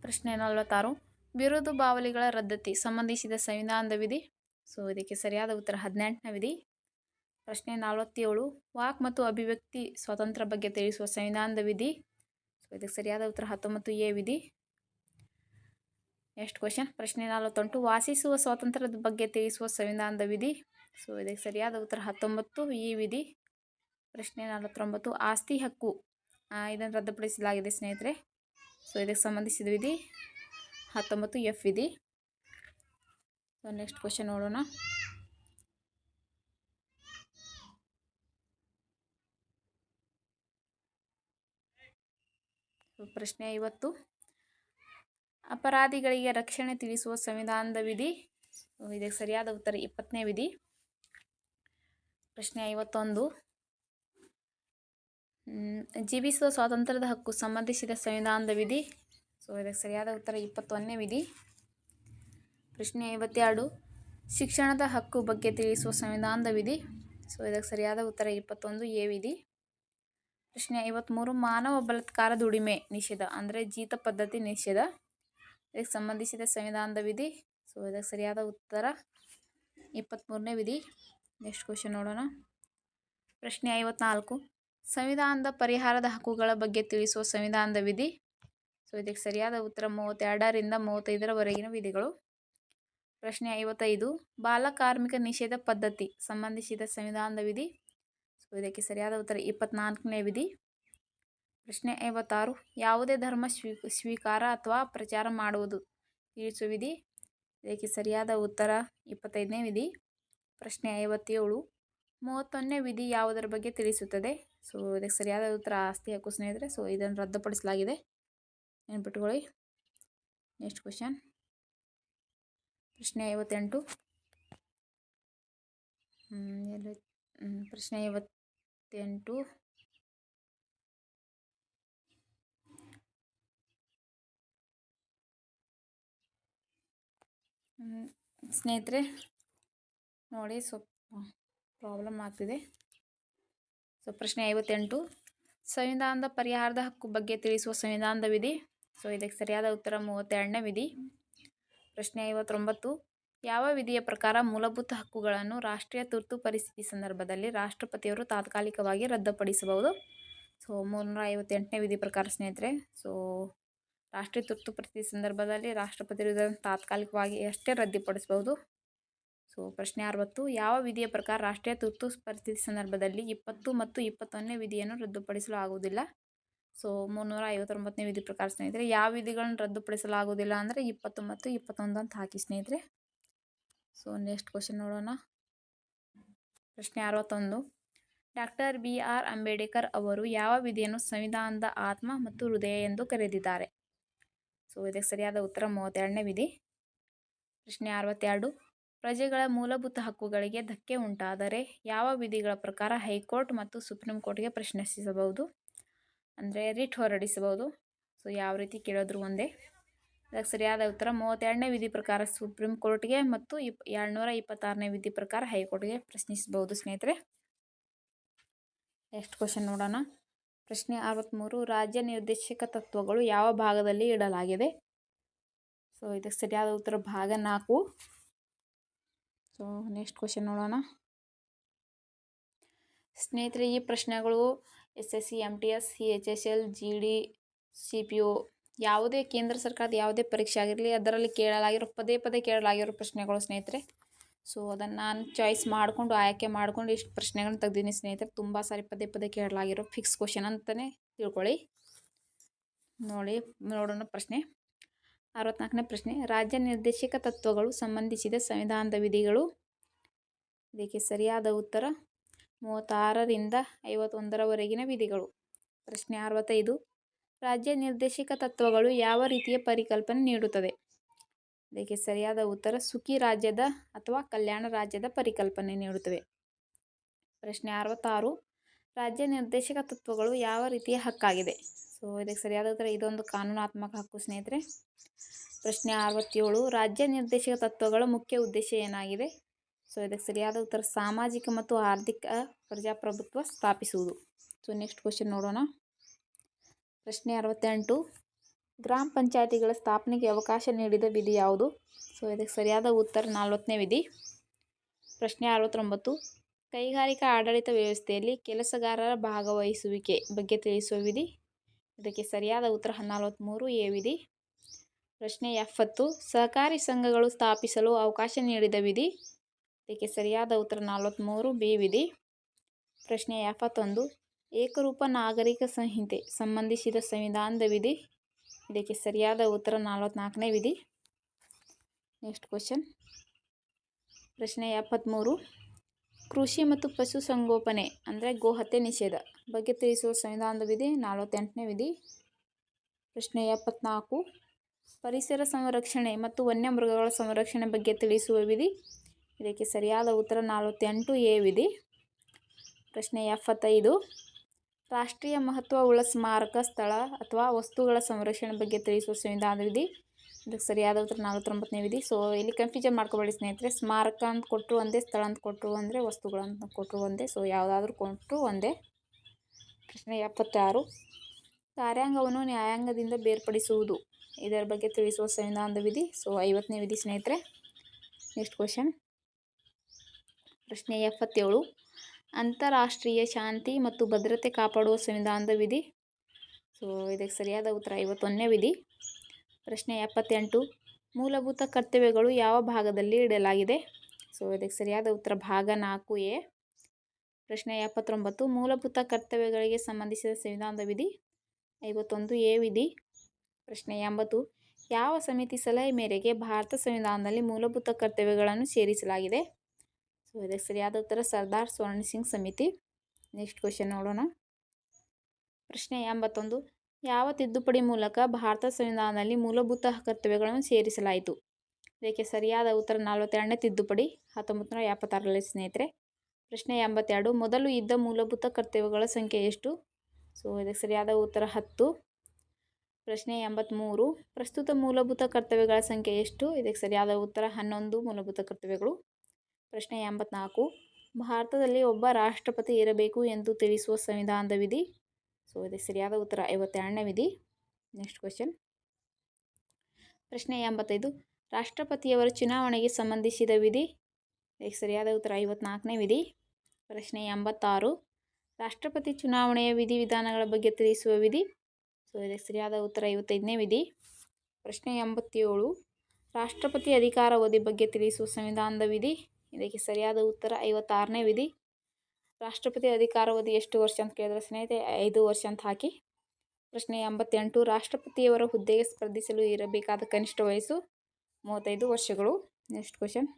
ಪ್ರಶ್ನೆ ನಲವತ್ತಾರು. ಬಿರುದು ಬಾವಲಿಗಳ ರದ್ದತಿ ಸಂಬಂಧಿಸಿದ ಸಂವಿಧಾನದ ವಿಧಿ ಸೊ, ಇದಕ್ಕೆ ಸರಿಯಾದ ಉತ್ತರ ಹದಿನೆಂಟನೇ ವಿಧಿ. ಪ್ರಶ್ನೆ ನಲವತ್ತೇಳು. ವಾಕ್ ಮತ್ತು ಅಭಿವ್ಯಕ್ತಿ ಸ್ವಾತಂತ್ರ್ಯ ಬಗ್ಗೆ ತಿಳಿಸುವ ಸಂವಿಧಾನದ ವಿಧಿ ಸೊ, ಇದಕ್ಕೆ ಸರಿಯಾದ ಉತ್ತರ ಹತ್ತೊಂಬತ್ತು ಎ ವಿಧಿ. Next question. ಪ್ರಶ್ನೆ ನಲವತ್ತೆಂಟು. ವಾಸಿಸುವ ಸ್ವಾತಂತ್ರ್ಯದ ಬಗ್ಗೆ ತಿಳಿಸುವ ಸಂವಿಧಾನದ ವಿಧಿ ಸೊ, ಇದಕ್ಕೆ ಸರಿಯಾದ ಉತ್ತರ ಹತ್ತೊಂಬತ್ತು ಈ ವಿಧಿ. ಪ್ರಶ್ನೆ ನಲವತ್ತೊಂಬತ್ತು. ಆಸ್ತಿ ಹಕ್ಕು. ಇದನ್ನು ರದ್ದುಪಡಿಸಲಾಗಿದೆ, ಸ್ನೇಹಿತರೆ. ಸೊ, ಇದಕ್ಕೆ ಸಂಬಂಧಿಸಿದ ವಿಧಿ ಹತ್ತೊಂಬತ್ತು ಎಫ್ ವಿಧಿ. ಸೊ ನೆಕ್ಸ್ಟ್ ಕ್ವಶನ್ ನೋಡೋಣ. ಪ್ರಶ್ನೆ ಐವತ್ತು. ಅಪರಾಧಿಗಳಿಗೆ ರಕ್ಷಣೆ ತಿಳಿಸುವ ಸಂವಿಧಾನದ ವಿಧಿ. ಇದಕ್ಕೆ ಸರಿಯಾದ ಉತ್ತರ ಇಪ್ಪತ್ತನೇ ವಿಧಿ. ಪ್ರಶ್ನೆ ಐವತ್ತೊಂದು. ಜೀವಿಸುವ ಸ್ವಾತಂತ್ರ್ಯದ ಹಕ್ಕು ಸಂಬಂಧಿಸಿದ ಸಂವಿಧಾನದ ವಿಧಿ. ಸೊ, ಇದಕ್ಕೆ ಸರಿಯಾದ ಉತ್ತರ ಇಪ್ಪತ್ತೊಂದನೇ ವಿಧಿ. ಪ್ರಶ್ನೆ ಐವತ್ತೆರಡು. ಶಿಕ್ಷಣದ ಹಕ್ಕು ಬಗ್ಗೆ ತಿಳಿಸುವ ಸಂವಿಧಾನದ ವಿಧಿ. ಸೊ, ಇದಕ್ಕೆ ಸರಿಯಾದ ಉತ್ತರ ಇಪ್ಪತ್ತೊಂದು ಎ ವಿಧಿ. ಪ್ರಶ್ನೆ ಐವತ್ತ್ಮೂರು ಮಾನವ ಬಲಾತ್ಕಾರ ದುಡಿಮೆ ನಿಷೇಧ, ಅಂದರೆ ಜೀತ ಪದ್ಧತಿ ನಿಷೇಧ. ಇದಕ್ಕೆ ಸಂಬಂಧಿಸಿದ ಸಂವಿಧಾನದ ವಿಧಿ. ಸೊ, ಇದಕ್ಕೆ ಸರಿಯಾದ ಉತ್ತರ ಇಪ್ಪತ್ತ್ಮೂರನೇ ವಿಧಿ. ನೆಕ್ಸ್ಟ್ ಕ್ವಶನ್ ನೋಡೋಣ. ಪ್ರಶ್ನೆ ಐವತ್ನಾಲ್ಕು. ಸಂವಿಧಾನದ ಪರಿಹಾರದ ಹಕ್ಕುಗಳ ಬಗ್ಗೆ ತಿಳಿಸುವ ಸಂವಿಧಾನದ ವಿಧಿ. ಸೊ, ಇದಕ್ಕೆ ಸರಿಯಾದ ಉತ್ತರ ಮೂವತ್ತೆರಡರಿಂದ ಮೂವತ್ತೈದರವರೆಗಿನ ವಿಧಿಗಳು. ಪ್ರಶ್ನೆ ಐವತ್ತೈದು ಬಾಲಕಾರ್ಮಿಕ ನಿಷೇಧ ಪದ್ಧತಿ ಸಂಬಂಧಿಸಿದ ಸಂವಿಧಾನದ ವಿಧಿ. ಸೊ, ಇದಕ್ಕೆ ಸರಿಯಾದ ಉತ್ತರ ಇಪ್ಪತ್ನಾಲ್ಕನೇ ವಿಧಿ. ಪ್ರಶ್ನೆ ಐವತ್ತಾರು, ಯಾವುದೇ ಧರ್ಮ ಸ್ವೀ, ಸ್ವೀಕಾರ ಅಥವಾ ಪ್ರಚಾರ ಮಾಡುವುದು ತಿಳಿಸುವ ವಿಧಿ. ಇದಕ್ಕೆ ಸರಿಯಾದ ಉತ್ತರ ಇಪ್ಪತ್ತೈದನೇ ವಿಧಿ. ಪ್ರಶ್ನೆ ಐವತ್ತೇಳು, ಮೂವತ್ತೊಂದನೇ ವಿಧಿ ಯಾವುದರ ಬಗ್ಗೆ ತಿಳಿಸುತ್ತದೆ? ಸೊ, ಇದಕ್ಕೆ ಸರಿಯಾದ ಉತ್ತರ ಆಸ್ತಿ ಹಕ್ಕು ಸ್ನೇಹಿತರೆ. ಸೊ, ಇದನ್ನು ರದ್ದುಪಡಿಸಲಾಗಿದೆ. ನೆನ್ಪಿಟ್ಕೊಳ್ಳಿ. ನೆಕ್ಸ್ಟ್ ಕ್ವಶನ್ ಪ್ರಶ್ನೆ ಐವತ್ತೆಂಟು. ಪ್ರಶ್ನೆ ಐವತ್ತೆಂಟು. ಸ್ನೇಹಿತರೆ, ನೋಡಿ, ಸ್ವಲ್ಪ ಪ್ರಾಬ್ಲಮ್ ಆಗ್ತಿದೆ. ಸೊ ಪ್ರಶ್ನೆ ಐವತ್ತೆಂಟು. ಸಂವಿಧಾನದ ಪರಿಹಾರದ ಹಕ್ಕು ಬಗ್ಗೆ ತಿಳಿಸುವ ಸಂವಿಧಾನದ ವಿಧಿ. ಸೊ ಇದಕ್ಕೆ ಸರಿಯಾದ ಉತ್ತರ ಮೂವತ್ತೆರಡನೇ ವಿಧಿ. ಪ್ರಶ್ನೆ ಐವತ್ತೊಂಬತ್ತು. ಯಾವ ವಿಧಿಯ ಪ್ರಕಾರ ಮೂಲಭೂತ ಹಕ್ಕುಗಳನ್ನು ರಾಷ್ಟ್ರೀಯ ತುರ್ತು ಪರಿಸ್ಥಿತಿ ಸಂದರ್ಭದಲ್ಲಿ ರಾಷ್ಟ್ರಪತಿಯವರು ತಾತ್ಕಾಲಿಕವಾಗಿ ರದ್ದುಪಡಿಸಬಹುದು? ಸೊ ಮೂರ್ನೂರ ಐವತ್ತೆಂಟನೇ ವಿಧಿ ಪ್ರಕಾರ ಸ್ನೇಹಿತರೆ, ಸೊ ರಾಷ್ಟ್ರೀಯ ತುರ್ತು ಪರಿಸ್ಥಿತಿ ಸಂದರ್ಭದಲ್ಲಿ ಇದನ್ನು ತಾತ್ಕಾಲಿಕವಾಗಿ ಅಷ್ಟೇ ರದ್ದುಪಡಿಸಬಹುದು. ಸೊ ಪ್ರಶ್ನೆ ಅರವತ್ತು, ಯಾವ ವಿಧಿಯ ಪ್ರಕಾರ ರಾಷ್ಟ್ರೀಯ ತುರ್ತು ಪರಿಸ್ಥಿತಿ ಸಂದರ್ಭದಲ್ಲಿ ಇಪ್ಪತ್ತು ಮತ್ತು ಇಪ್ಪತ್ತೊಂದನೇ ವಿಧಿಯನ್ನು ರದ್ದುಪಡಿಸಲು ಆಗುವುದಿಲ್ಲ ಸೊ ಮುನ್ನೂರ ಐವತ್ತೊಂಬತ್ತನೇ ವಿಧಿ ಪ್ರಕಾರ ಸ್ನೇಹಿತರೆ, ಯಾವ ವಿಧಿಗಳನ್ನು ರದ್ದುಪಡಿಸಲಾಗುವುದಿಲ್ಲ ಅಂದರೆ ಇಪ್ಪತ್ತು ಮತ್ತು ಇಪ್ಪತ್ತೊಂದು ಅಂತ ಹಾಕಿ ಸ್ನೇಹಿತರೆ. ಸೊ ನೆಕ್ಸ್ಟ್ ಕ್ವಶನ್ ನೋಡೋಣ. ಪ್ರಶ್ನೆ ಅರವತ್ತೊಂದು, ಡಾಕ್ಟರ್ ಬಿ ಆರ್ ಅಂಬೇಡ್ಕರ್ ಅವರು ಯಾವ ವಿಧಿಯನ್ನು ಸಂವಿಧಾನದ ಆತ್ಮ ಮತ್ತು ಹೃದಯ ಎಂದು ಕರೆದಿದ್ದಾರೆ? ಸೊ ಇದಕ್ಕೆ ಸರಿಯಾದ ಉತ್ತರ ಮೂವತ್ತೆರಡನೇ ವಿಧಿ. ಪ್ರಶ್ನೆ ಅರವತ್ತೆರಡು ಪ್ರಜೆಗಳ ಮೂಲಭೂತ ಹಕ್ಕುಗಳಿಗೆ ಧಕ್ಕೆ ಉಂಟಾದರೆ ಯಾವ ವಿಧಿಗಳ ಪ್ರಕಾರ ಹೈಕೋರ್ಟ್ ಮತ್ತು ಸುಪ್ರೀಂ ಕೋರ್ಟ್ಗೆ ಪ್ರಶ್ನಿಸಬಹುದು? ಅಂದರೆ ರಿಟ್ ಹೊರಡಿಸಬಹುದು. ಸೊ ಯಾವ ರೀತಿ ಕೇಳಿದ್ರು ಒಂದೇ. ಅದಕ್ಕೆ ಸರಿಯಾದ ಉತ್ತರ, ಮೂವತ್ತೆರಡನೇ ವಿಧಿ ಪ್ರಕಾರ ಸುಪ್ರೀಂ ಕೋರ್ಟ್ಗೆ ಮತ್ತು ಇಪ್, ಎರಡುನೂರ ಇಪ್ಪತ್ತಾರನೇ ವಿಧಿ ಪ್ರಕಾರ ಹೈಕೋರ್ಟ್ಗೆ ಪ್ರಶ್ನಿಸಬಹುದು, ಸ್ನೇಹಿತರೆ. ನೆಕ್ಸ್ಟ್ ಕ್ವಶನ್ ನೋಡೋಣ. ಪ್ರಶ್ನೆ ಅರವತ್ತ್ಮೂರು ರಾಜ್ಯ ನಿರ್ದೇಶಕ ತತ್ವಗಳು ಯಾವ ಭಾಗದಲ್ಲಿ ಇಡಲಾಗಿದೆ? ಸೊ ಇದಕ್ಕೆ ಸರಿಯಾದ ಉತ್ತರ ಭಾಗ ನಾಲ್ಕು. ಸೊ ನೆಕ್ಸ್ಟ್ ಕ್ವಶನ್ ನೋಡೋಣ. ಸ್ನೇಹಿತರೆ, ಈ ಪ್ರಶ್ನೆಗಳು S S C M T S C H S L G D C P O ಯಾವುದೇ ಕೇಂದ್ರ ಸರ್ಕಾರದ ಯಾವುದೇ ಪರೀಕ್ಷೆ ಆಗಿರಲಿ, ಅದರಲ್ಲಿ ಕೇಳಲಾಗಿರೋ, ಪದೇ ಪದೇ ಕೇಳಲಾಗಿರೋ ಪ್ರಶ್ನೆಗಳು ಸ್ನೇಹಿತರೆ. ಸೊ ಅದನ್ನು ನಾನು ಚಾಯ್ಸ್ ಮಾಡಿಕೊಂಡು, ಆಯ್ಕೆ ಮಾಡಿಕೊಂಡು ಇಷ್ಟು ಪ್ರಶ್ನೆಗಳನ್ನ ತೆಗ್ದೀನಿ ಸ್ನೇಹಿತರೆ. ತುಂಬ ಸಾರಿ ಪದೇ ಪದೇ ಕೇಳಲಾಗಿರೋ ಫಿಕ್ಸ್ ಕ್ವಶನ್ ಅಂತಲೇ ತಿಳ್ಕೊಳ್ಳಿ. ನೋಡಿ, ನೋಡೋಣ ಪ್ರಶ್ನೆ. ಅರವತ್ನಾಲ್ಕನೇ ಪ್ರಶ್ನೆ. ರಾಜ್ಯ ನಿರ್ದೇಶಕ ತತ್ವಗಳು ಸಂಬಂಧಿಸಿದ ಸಂವಿಧಾನದ ವಿಧಿಗಳು? ಇದಕ್ಕೆ ಸರಿಯಾದ ಉತ್ತರ, ಮೂವತ್ತಾರರಿಂದ ಐವತ್ತೊಂದರವರೆಗಿನ ವಿಧಿಗಳು. ಪ್ರಶ್ನೆ ಅರವತ್ತೈದು. ರಾಜ್ಯ ನಿರ್ದೇಶಕ ತತ್ವಗಳು ಯಾವ ರೀತಿಯ ಪರಿಕಲ್ಪನೆ ನೀಡುತ್ತದೆ? ಇದಕ್ಕೆ ಸರಿಯಾದ ಉತ್ತರ, ಸುಖಿ ರಾಜ್ಯದ ಅಥವಾ ಕಲ್ಯಾಣ ರಾಜ್ಯದ ಪರಿಕಲ್ಪನೆ ನೀಡುತ್ತವೆ ಪ್ರಶ್ನೆ ಅರವತ್ತಾರು. ರಾಜ್ಯ ನಿರ್ದೇಶಕ ತತ್ವಗಳು ಯಾವ ರೀತಿಯ ಹಕ್ಕಾಗಿದೆ? ಸೊ ಇದಕ್ಕೆ ಸರಿಯಾದ ಉತ್ತರ, ಇದೊಂದು ಕಾನೂನಾತ್ಮಕ ಹಕ್ಕು ಸ್ನೇಹಿತರೆ. ಪ್ರಶ್ನೆ ಅರವತ್ತೇಳು, ರಾಜ್ಯ ನಿರ್ದೇಶಕ ತತ್ವಗಳ ಮುಖ್ಯ ಉದ್ದೇಶ ಏನಾಗಿದೆ? ಸೊ ಇದಕ್ಕೆ ಸರಿಯಾದ ಉತ್ತರ, ಸಾಮಾಜಿಕ ಮತ್ತು ಆರ್ಥಿಕ ಪ್ರಜಾಪ್ರಭುತ್ವ ಸ್ಥಾಪಿಸುವುದು. ಸೊ ನೆಕ್ಸ್ಟ್ ಕ್ವಶನ್ ನೋಡೋಣ. ಪ್ರಶ್ನೆ ಅರವತ್ತೆಂಟು, ಗ್ರಾಮ ಪಂಚಾಯತಿಗಳ ಸ್ಥಾಪನೆಗೆ ಅವಕಾಶ ನೀಡಿದ ವಿಧಿ ಯಾವುದು? ಸೊ ಇದಕ್ಕೆ ಸರಿಯಾದ ಉತ್ತರ, ನಲ್ವತ್ತನೇ ವಿಧಿ. ಪ್ರಶ್ನೆ ಅರವತ್ತೊಂಬತ್ತು, ಕೈಗಾರಿಕಾ ಆಡಳಿತ ವ್ಯವಸ್ಥೆಯಲ್ಲಿ ಕೆಲಸಗಾರರ ಭಾಗವಹಿಸುವಿಕೆ ಬಗ್ಗೆ ತಿಳಿಸುವ ವಿಧಿ. ಇದಕ್ಕೆ ಸರಿಯಾದ ಉತ್ತರ ನಲವತ್ತ್ಮೂರು ಎ ವಿಧಿ. ಪ್ರಶ್ನೆ ಎಪ್ಪತ್ತು, ಸಹಕಾರಿ ಸಂಘಗಳು ಸ್ಥಾಪಿಸಲು ಅವಕಾಶ ನೀಡಿದ ವಿಧಿ. ಇದಕ್ಕೆ ಸರಿಯಾದ ಉತ್ತರ ನಲವತ್ತ್ಮೂರು ಬಿ ವಿಧಿ. ಪ್ರಶ್ನೆ ಎಪ್ಪತ್ತೊಂದು, ಏಕರೂಪ ನಾಗರಿಕ ಸಂಹಿತೆ ಸಂಬಂಧಿಸಿದ ಸಂವಿಧಾನದ ವಿಧಿ. ಇದಕ್ಕೆ ಸರಿಯಾದ ಉತ್ತರ ನಲವತ್ತ್ನಾಲ್ಕನೇ ವಿಧಿ. ನೆಕ್ಸ್ಟ್ ಕ್ವಶನ್ ಪ್ರಶ್ನೆ ಎಪ್ಪತ್ತ್ಮೂರು ಕೃಷಿ ಮತ್ತು ಪಶುಸಂಗೋಪನೆ ಅಂದರೆ ಗೋಹತ್ಯೆ ನಿಷೇಧ ಬಗ್ಗೆ ತಿಳಿಸುವ ಸಂವಿಧಾನದ ವಿಧಿ ನಲವತ್ತೆಂಟನೇ ವಿಧಿ. ಪ್ರಶ್ನೆ ಎಪ್ಪತ್ನಾಲ್ಕು. ಪರಿಸರ ಸಂರಕ್ಷಣೆ ಮತ್ತು ವನ್ಯಮೃಗಗಳ ಸಂರಕ್ಷಣೆ ಬಗ್ಗೆ ತಿಳಿಸುವ ವಿಧಿ. ಇದಕ್ಕೆ ಸರಿಯಾದ ಉತ್ತರ ನಲವತ್ತೆಂಟು ಎ ವಿಧಿ. ಪ್ರಶ್ನೆ ಎಪ್ಪತ್ತೈದು. ರಾಷ್ಟ್ರೀಯ ಮಹತ್ವವುಳ್ಳ ಸ್ಮಾರಕ, ಸ್ಥಳ ಅಥವಾ ವಸ್ತುಗಳ ಸಂರಕ್ಷಣೆ ಬಗ್ಗೆ ತಿಳಿಸುವ ಸಂವಿಧಾನದ ವಿಧಿ. ಇದಕ್ಕೆ ಸರಿಯಾದ ಉತ್ತರ ನಲವತ್ತೊಂಬತ್ತನೇ ವಿಧಿ. ಸೊ ಇಲ್ಲಿ ಕನ್ಫ್ಯೂಷನ್ ಮಾಡ್ಕೋಬೇಡಿ ಸ್ನೇಹಿತರೆ. ಸ್ಮಾರಕ ಅಂತ ಕೊಟ್ಟರು ಒಂದೇ, ಸ್ಥಳ ಅಂತ ಕೊಟ್ಟರು ಅಂದರೆ ವಸ್ತುಗಳಂತ ಕೊಟ್ಟರು ಒಂದೇ. ಸೊ ಯಾವುದಾದ್ರೂ ಕೊಟ್ಟರು ಒಂದೇ. ಪ್ರಶ್ನೆ ಎಪ್ಪತ್ತಾರು. ಕಾರ್ಯಾಂಗವನ್ನು ನ್ಯಾಯಾಂಗದಿಂದ ಬೇರ್ಪಡಿಸುವುದು. ಇದರ ಬಗ್ಗೆ ತಿಳಿಸುವ ಸಂವಿಧಾನದ ವಿಧಿ. ಸೊ ಐವತ್ತನೇ ವಿಧಿ ಸ್ನೇಹಿತರೆ. ನೆಕ್ಸ್ಟ್ ಕ್ವಶನ್ ಪ್ರಶ್ನೆ ಎಪ್ಪತ್ತೇಳು. ಅಂತಾರಾಷ್ಟ್ರೀಯ ಶಾಂತಿ ಮತ್ತು ಭದ್ರತೆ ಕಾಪಾಡುವ ಸಂವಿಧಾನದ ವಿಧಿ. ಸೊ ಇದಕ್ಕೆ ಸರಿಯಾದ ಉತ್ತರ ಐವತ್ತೊಂದನೇ ವಿಧಿ. ಪ್ರಶ್ನೆ ಎಪ್ಪತ್ತೆಂಟು. ಮೂಲಭೂತ ಕರ್ತವ್ಯಗಳು ಯಾವ ಭಾಗದಲ್ಲಿ ಇಡಲಾಗಿದೆ? ಸೊ, ಇದಕ್ಕೆ ಸರಿಯಾದ ಉತ್ತರ ಭಾಗ ನಾಲ್ಕು ಎ. ಪ್ರಶ್ನೆ ಎಪ್ಪತ್ತೊಂಬತ್ತು. ಮೂಲಭೂತ ಕರ್ತವ್ಯಗಳಿಗೆ ಸಂಬಂಧಿಸಿದ ಸಂವಿಧಾನದ ವಿಧಿ. ಐವತ್ತೊಂದು ಎ ವಿಧಿ. ಪ್ರಶ್ನೆ ಎಂಬತ್ತು. ಯಾವ ಸಮಿತಿ ಸಲಹೆ ಮೇರೆಗೆ ಭಾರತ ಸಂವಿಧಾನದಲ್ಲಿ ಮೂಲಭೂತ ಕರ್ತವ್ಯಗಳನ್ನು ಸೇರಿಸಲಾಗಿದೆ? ಸೊ, ಇದಕ್ಕೆ ಸರಿಯಾದ ಉತ್ತರ ಸರ್ದಾರ್ ಸ್ವರ್ಣ ಸಿಂಗ್ ಸಮಿತಿ. ನೆಕ್ಸ್ಟ್ ಕ್ವೆಶನ್ ನೋಡೋಣ. ಪ್ರಶ್ನೆ ಎಂಬತ್ತೊಂದು. ಯಾವ ತಿದ್ದುಪಡಿ ಮೂಲಕ ಭಾರತ ಸಂವಿಧಾನದಲ್ಲಿ ಮೂಲಭೂತ ಕರ್ತವ್ಯಗಳನ್ನು ಸೇರಿಸಲಾಯಿತು? ಇದಕ್ಕೆ ಸರಿಯಾದ ಉತ್ತರ ನಲವತ್ತೆರಡನೇ ತಿದ್ದುಪಡಿ, ಹತ್ತೊಂಬತ್ತು ನೂರ ಎಪ್ಪತ್ತಾರರಲ್ಲಿ ಸ್ನೇಹಿತರೆ, ಪ್ರಶ್ನೆ ಎಂಬತ್ತೆರಡು, ಮೊದಲು ಇದ್ದ ಮೂಲಭೂತ ಕರ್ತವ್ಯಗಳ ಸಂಖ್ಯೆ ಎಷ್ಟು? ಸೊ ಇದಕ್ಕೆ ಸರಿಯಾದ ಉತ್ತರ ಹತ್ತು. ಪ್ರಶ್ನೆ ಎಂಬತ್ತ್ಮೂರು ಪ್ರಸ್ತುತ ಮೂಲಭೂತ ಕರ್ತವ್ಯಗಳ ಸಂಖ್ಯೆ ಎಷ್ಟು? ಇದಕ್ಕೆ ಸರಿಯಾದ ಉತ್ತರ ಹನ್ನೊಂದು, ಮೂಲಭೂತ ಕರ್ತವ್ಯಗಳು. ಪ್ರಶ್ನೆ ಎಂಬತ್ನಾಲ್ಕು, ಭಾರತದಲ್ಲಿ ಒಬ್ಬ ರಾಷ್ಟ್ರಪತಿ ಇರಬೇಕು ಎಂದು ತಿಳಿಸುವ ಸಂವಿಧಾನದ ವಿಧಿ? ಸೊ ಇದಕ್ಕೆ ಸರಿಯಾದ ಉತ್ತರ ಐವತ್ತೆರಡನೇ ವಿಧಿ. ನೆಕ್ಸ್ಟ್ ಕ್ವೆಶನ್ ಪ್ರಶ್ನೆ ಎಂಬತ್ತೈದು. ರಾಷ್ಟ್ರಪತಿಯವರ ಚುನಾವಣೆಗೆ ಸಂಬಂಧಿಸಿದ ವಿಧಿ. ಇದಕ್ಕೆ ಸರಿಯಾದ ಉತ್ತರ ಐವತ್ನಾಲ್ಕನೇ ವಿಧಿ. ಪ್ರಶ್ನೆ ಎಂಬತ್ತಾರು. ರಾಷ್ಟ್ರಪತಿ ಚುನಾವಣೆಯ ವಿಧಿವಿಧಾನಗಳ ಬಗ್ಗೆ ತಿಳಿಸುವ ವಿಧಿ. ಸೊ ಇದಕ್ಕೆ ಸರಿಯಾದ ಉತ್ತರ ಐವತ್ತೈದನೇ ವಿಧಿ. ಪ್ರಶ್ನೆ ಎಂಬತ್ತೇಳು. ರಾಷ್ಟ್ರಪತಿ ಅಧಿಕಾರಾವಧಿ ಬಗ್ಗೆ ತಿಳಿಸುವ ಸಂವಿಧಾನದ ವಿಧಿ. ಇದಕ್ಕೆ ಸರಿಯಾದ ಉತ್ತರ ಐವತ್ತಾರನೇ ವಿಧಿ. ರಾಷ್ಟ್ರಪತಿ ಅಧಿಕಾರಾವಧಿ ಎಷ್ಟು ವರ್ಷ ಅಂತ ಕೇಳಿದ್ರೆ, ಸ್ನೇಹಿತರೆ, ಐದು ವರ್ಷ ಅಂತ ಹಾಕಿ. ಪ್ರಶ್ನೆ ಎಂಬತ್ತೆಂಟು, ರಾಷ್ಟ್ರಪತಿಯವರ ಹುದ್ದೆಗೆ ಸ್ಪರ್ಧಿಸಲು ಇರಬೇಕಾದ ಕನಿಷ್ಠ ವಯಸ್ಸು ಮೂವತ್ತೈದು ವರ್ಷಗಳು. ನೆಕ್ಸ್ಟ್ ಕ್ವಶನ್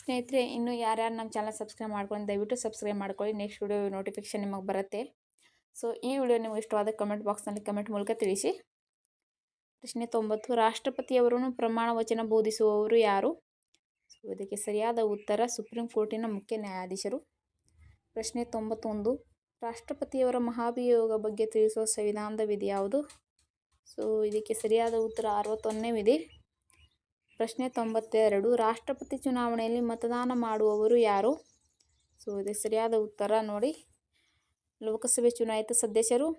ಸ್ನೇಹಿತರೆ, ಇನ್ನು ಯಾರ್ಯಾರು ನಮ್ಮ ಚಾನಲ್ ಸಬ್ಸ್ಕ್ರೈಬ್ ಮಾಡ್ಕೊಂಡು ದಯವಿಟ್ಟು ಸಬ್ಸ್ಕ್ರೈಬ್ ಮಾಡ್ಕೊಳ್ಳಿ. ನೆಕ್ಸ್ಟ್ ವಿಡಿಯೋ ನೋಟಿಫಿಕೇಶನ್ ನಿಮಗೆ ಬರುತ್ತೆ. ಸೊ ಈ ವಿಡಿಯೋ ನಿಮಗೆ ಇಷ್ಟವಾದ ಕಮೆಂಟ್ ಬಾಕ್ಸ್ನಲ್ಲಿ ಕಮೆಂಟ್ ಮೂಲಕ ತಿಳಿಸಿ. ಪ್ರಶ್ನೆ ತೊಂಬತ್ತು, ರಾಷ್ಟ್ರಪತಿಯವರನ್ನು ಪ್ರಮಾಣ ವಚನ ಬೋಧಿಸುವವರು ಯಾರು? ಇದಕ್ಕೆ ಸರಿಯಾದ ಉತ್ತರ ಸುಪ್ರೀಂ ಕೋರ್ಟಿನ ಮುಖ್ಯ ನ್ಯಾಯಾಧೀಶರು. ಪ್ರಶ್ನೆ ತೊಂಬತ್ತೊಂದು. ರಾಷ್ಟ್ರಪತಿಯವರ ಮಹಾಭಿಯೋಗ ಬಗ್ಗೆ ತಿಳಿಸುವ ಸಂವಿಧಾನದ ವಿಧಿ ಯಾವುದು? ಸೊ, ಇದಕ್ಕೆ ಸರಿಯಾದ ಉತ್ತರ ಅರವತ್ತೊಂದನೇ ವಿಧಿ. ಪ್ರಶ್ನೆ ತೊಂಬತ್ತೆರಡು. ರಾಷ್ಟ್ರಪತಿ ಚುನಾವಣೆಯಲ್ಲಿ ಮತದಾನ ಮಾಡುವವರು ಯಾರು? ಸೊ, ಇದಕ್ಕೆ ಸರಿಯಾದ ಉತ್ತರ ನೋಡಿ. ಲೋಕಸಭೆ ಚುನಾಯಿತ ಸದಸ್ಯರು,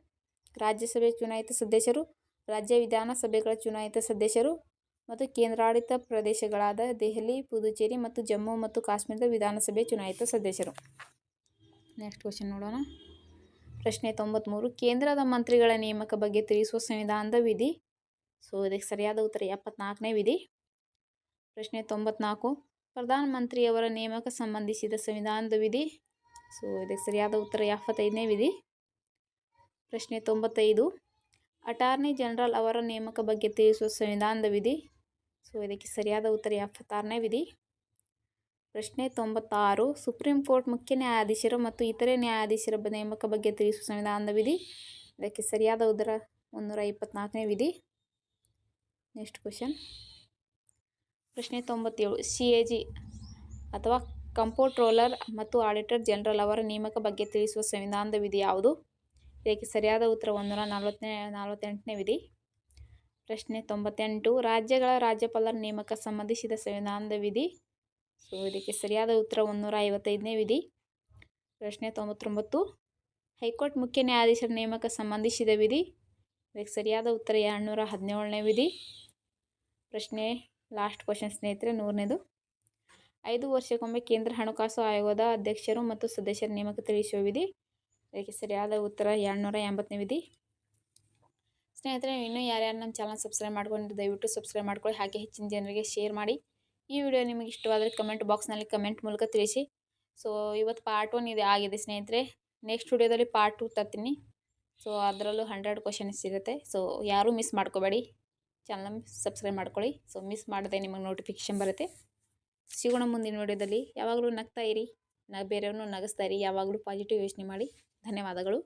ರಾಜ್ಯಸಭೆ ಚುನಾಯಿತ ಸದಸ್ಯರು, ರಾಜ್ಯ ವಿಧಾನಸಭೆಗಳ ಚುನಾಯಿತ ಸದಸ್ಯರು ಮತ್ತು ಕೇಂದ್ರಾಡಳಿತ ಪ್ರದೇಶಗಳಾದ ದೆಹಲಿ, ಪುದುಚೇರಿ ಮತ್ತು ಜಮ್ಮು ಮತ್ತು ಕಾಶ್ಮೀರದ ವಿಧಾನಸಭೆ ಚುನಾಯಿತ ಸದಸ್ಯರು. ನೆಕ್ಸ್ಟ್ ಕ್ವಶನ್ ನೋಡೋಣ. ಪ್ರಶ್ನೆ ತೊಂಬತ್ತ್ಮೂರು ಕೇಂದ್ರದ ಮಂತ್ರಿಗಳ ನೇಮಕ ಬಗ್ಗೆ ತಿಳಿಸುವ ಸಂವಿಧಾನದ ವಿಧಿ. ಸೊ ಇದಕ್ಕೆ ಸರಿಯಾದ ಉತ್ತರ ಎಪ್ಪತ್ನಾಲ್ಕನೇ ವಿಧಿ. ಪ್ರಶ್ನೆ ತೊಂಬತ್ನಾಲ್ಕು. ಪ್ರಧಾನಮಂತ್ರಿಯವರ ನೇಮಕ ಸಂಬಂಧಿಸಿದ ಸಂವಿಧಾನದ ವಿಧಿ. ಸೊ ಇದಕ್ಕೆ ಸರಿಯಾದ ಉತ್ತರ ಎಪ್ಪತ್ತೈದನೇ ವಿಧಿ. ಪ್ರಶ್ನೆ ತೊಂಬತ್ತೈದು. ಅಟಾರ್ನಿ ಜನರಲ್ ಅವರ ನೇಮಕ ಬಗ್ಗೆ ತಿಳಿಸುವ ಸಂವಿಧಾನದ ವಿಧಿ. ಸೊ ಇದಕ್ಕೆ ಸರಿಯಾದ ಉತ್ತರ ಎಪ್ಪತ್ತಾರನೇ ವಿಧಿ. ಪ್ರಶ್ನೆ ತೊಂಬತ್ತಾರು. ಸುಪ್ರೀಂ ಕೋರ್ಟ್ ಮುಖ್ಯ ನ್ಯಾಯಾಧೀಶರು ಮತ್ತು ಇತರೆ ನ್ಯಾಯಾಧೀಶರ ನೇಮಕ ಬಗ್ಗೆ ತಿಳಿಸುವ ಸಂವಿಧಾನದ ವಿಧಿ. ಇದಕ್ಕೆ ಸರಿಯಾದ ಉತ್ತರ ಮುನ್ನೂರ ಇಪ್ಪತ್ತ್ನಾಲ್ಕನೇ ವಿಧಿ. ನೆಕ್ಸ್ಟ್ ಕ್ವಶನ್ ಪ್ರಶ್ನೆ ತೊಂಬತ್ತೇಳು. ಸಿ ಎ ಜಿ ಅಥವಾ ಕಂಪೋಟ್ರೋಲರ್ ಮತ್ತು ಆಡಿಟರ್ ಜನರಲ್ ಅವರ ನೇಮಕ ಬಗ್ಗೆ ತಿಳಿಸುವ ಸಂವಿಧಾನದ ವಿಧಿ ಯಾವುದು? ಇದಕ್ಕೆ ಸರಿಯಾದ ಉತ್ತರ ಒಂದೂರ ನಲವತ್ತನೇ, ನಲವತ್ತೆಂಟನೇ ವಿಧಿ. ಪ್ರಶ್ನೆ ತೊಂಬತ್ತೆಂಟು. ರಾಜ್ಯಗಳ ರಾಜ್ಯಪಾಲರ ನೇಮಕ ಸಂಬಂಧಿಸಿದ ಸಂವಿಧಾನದ ವಿಧಿ. ಸೊ ಇದಕ್ಕೆ ಸರಿಯಾದ ಉತ್ತರ ಒಂದೂರ ಐವತ್ತೈದನೇ ವಿಧಿ. ಪ್ರಶ್ನೆ ತೊಂಬತ್ತೊಂಬತ್ತು. ಹೈಕೋರ್ಟ್ ಮುಖ್ಯ ನ್ಯಾಯಾಧೀಶರ ನೇಮಕ ಸಂಬಂಧಿಸಿದ ವಿಧಿ. ಇದಕ್ಕೆ ಸರಿಯಾದ ಉತ್ತರ ಎರಡುನೂರ ಹದಿನೇಳನೇ ವಿಧಿ. ಪ್ರಶ್ನೆ ಲಾಸ್ಟ್ ಕ್ವಶನ್ ಸ್ನೇಹಿತರೆ, ನೂರನೇದು. ಐದು ವರ್ಷಕ್ಕೊಮ್ಮೆ ಕೇಂದ್ರ ಹಣಕಾಸು ಆಯೋಗದ ಅಧ್ಯಕ್ಷರು ಮತ್ತು ಸದಸ್ಯರ ನೇಮಕ ತಿಳಿಸುವ ವಿಧಿ. ಇದಕ್ಕೆ ಸರಿಯಾದ ಉತ್ತರ ಎರಡುನೂರ ಎಂಬತ್ತನೇ ವಿಧಿ. ಸ್ನೇಹಿತರೆ, ಇನ್ನೂ ಯಾರ್ಯಾರು ನಮ್ಮ ಚಾನಲ್ ಸಬ್ಸ್ಕ್ರೈಬ್ ಮಾಡ್ಕೊಂಡು ದಯವಿಟ್ಟು ಸಬ್ಸ್ಕ್ರೈಬ್ ಮಾಡ್ಕೊಳ್ಳಿ. ಹಾಗೆ ಹೆಚ್ಚಿನ ಜನರಿಗೆ ಶೇರ್ ಮಾಡಿ. ಈ ವಿಡಿಯೋ ನಿಮಗೆ ಇಷ್ಟವಾದರೆ ಕಮೆಂಟ್ ಬಾಕ್ಸ್ನಲ್ಲಿ ಕಮೆಂಟ್ ಮೂಲಕ ತಿಳಿಸಿ. ಸೊ ಇವತ್ತು ಪಾರ್ಟ್ ಒನ್ ಇದೆ, ಆಗಿದೆ ಸ್ನೇಹಿತರೆ. ನೆಕ್ಸ್ಟ್ ವಿಡಿಯೋದಲ್ಲಿ ಪಾರ್ಟ್ ಟು ತರ್ತೀನಿ. ಸೊ ಅದರಲ್ಲೂ ಹಂಡ್ರೆಡ್ ಕ್ವಶನ್ಸ್ ಇರುತ್ತೆ. ಸೊ ಯಾರೂ ಮಿಸ್ ಮಾಡ್ಕೋಬೇಡಿ. ಚಾನಲ್ ಸಬ್ಸ್ಕ್ರೈಬ್ ಮಾಡ್ಕೊಳ್ಳಿ. ಸೊ ಮಿಸ್ ಮಾಡದೆ ನಿಮಗೆ ನೋಟಿಫಿಕೇಶನ್ ಬರುತ್ತೆ. ಸಿಗೋಣ ಮುಂದಿನ ವಿಡಿಯೋದಲ್ಲಿ. ಯಾವಾಗಲೂ ನಗ್ತಾ ಇರಿ. ನ ಬೇರೆಯವ್ರನ್ನೂ ನಗಿಸ್ತಾ ಇರಿ. ಯಾವಾಗಲೂ ಪಾಸಿಟಿವ್ ಯೋಚನೆ ಮಾಡಿ. ಧನ್ಯವಾದಗಳು.